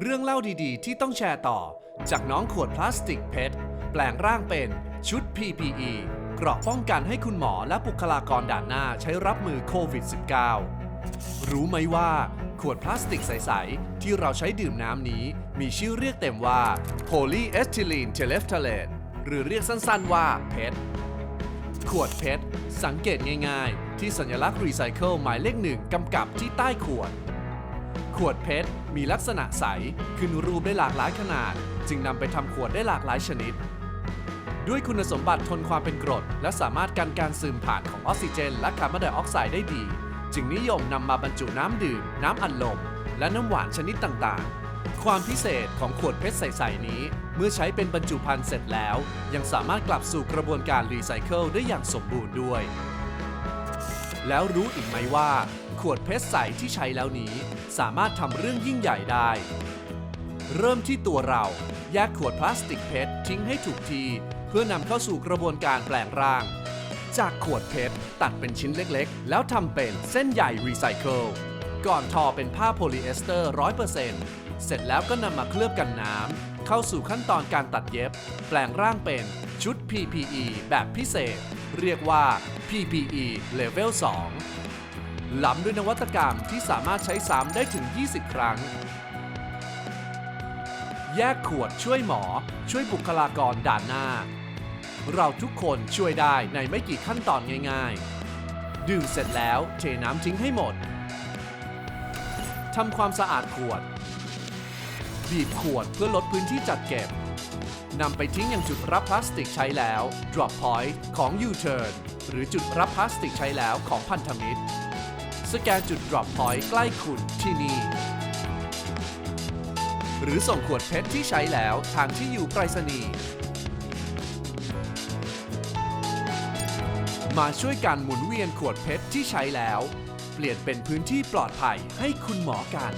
เรื่องเล่าดีๆ ที่ต้องแชร์ต่อ จากน้องขวดพลาสติกเพชรแปลงร่างเป็นชุด PPE เกราะป้องกันให้คุณหมอและบุคลากรด่านหน้าใช้รับมือโควิด -19 รู้ไหมว่า ขวดพลาสติกใส ๆ ที่เราใช้ดื่มน้ำนี้ มีชื่อเรียกเต็มว่า polyethylene terephthalate หรือเรียกสั้น ๆ ว่าเพชรขวดเพชรสังเกตง่าย ๆ ที่สัญลักษณ์รีไซเคิลหมายเลขหนึ่งกำกับที่ใต้ขวด วดเพชรมีลักษณะใส ขึ้นรูปได้หลากหลายขนาด จึงนำไปทำขวดได้หลากหลายชนิด ด้วยคุณสมบัติทนความเป็นกรด และสามารถกันการซึมผ่านของออกซิเจน และคาร์บอนไดออกไซด์ได้ดี จึงนิยมนำมาบรรจุน้ำดื่ม น้ำอัดลม และน้ำหวานชนิดต่างๆ ความพิเศษของขวดเพชรใสๆนี้ เมื่อใช้เป็นบรรจุภัณฑ์เสร็จแล้ว ยังสามารถกลับสู่กระบวนการรีไซเคิลได้อย่างสมบูรณ์ด้วย แล้วรู้อีกไหมว่า ขวดเพชรใสที่ใช้แล้วนี้ สามารถทำเรื่องยิ่งใหญ่ได้ เริ่มที่ตัวเราแยกขวดพลาสติกเพชรทิ้งให้ถูกที เพื่อนำเข้าสู่กระบวนการแปลงร่าง จากขวดเพชรตัดเป็นชิ้นเล็กๆ แล้วทำเป็นเส้นใหญ่รีไซเคิลก่อนทอเป็นผ้าโพลีเอสเตอร์ 100%เสร็จแล้วก็นำมาเคลือบกันน้ำเข้าสู่ขั้นตอนการตัดเย็บ แปลงร่างเป็นชุด PPE แบบพิเศษ เรียกว่า PPE Level 2 ล้ำด้วยนวัตกรรมที่สามารถใช้ซ้ำได้ถึง 20 ครั้ง แยกขวดช่วยหมอ ช่วยบุคลากรด่านหน้า เราทุกคนช่วยได้ในไม่กี่ขั้นตอนง่าย ๆ ดื่มเสร็จแล้วเทน้ำทิ้งให้หมดทำความสะอาดขวด บีบขวดเพื่อลดพื้นที่จัดเก็บ นำไปทิ้งยังจุดรับพลาสติกใช้แล้ว drop point ของ U-turn หรือจุดรับพลาสติกใช้แล้วของพันธมิตร สแกนจุด drop point ใกล้คุณที่นี่ หรือส่งขวดเพชรที่ใช้แล้วทางที่อยู่ไปรษณีย์มาช่วยกันหมุนเวียนขวดเพชรที่ใช้แล้ว เปลี่ยนเป็นพื้นที่ปลอดภัยให้คุณหมอกัน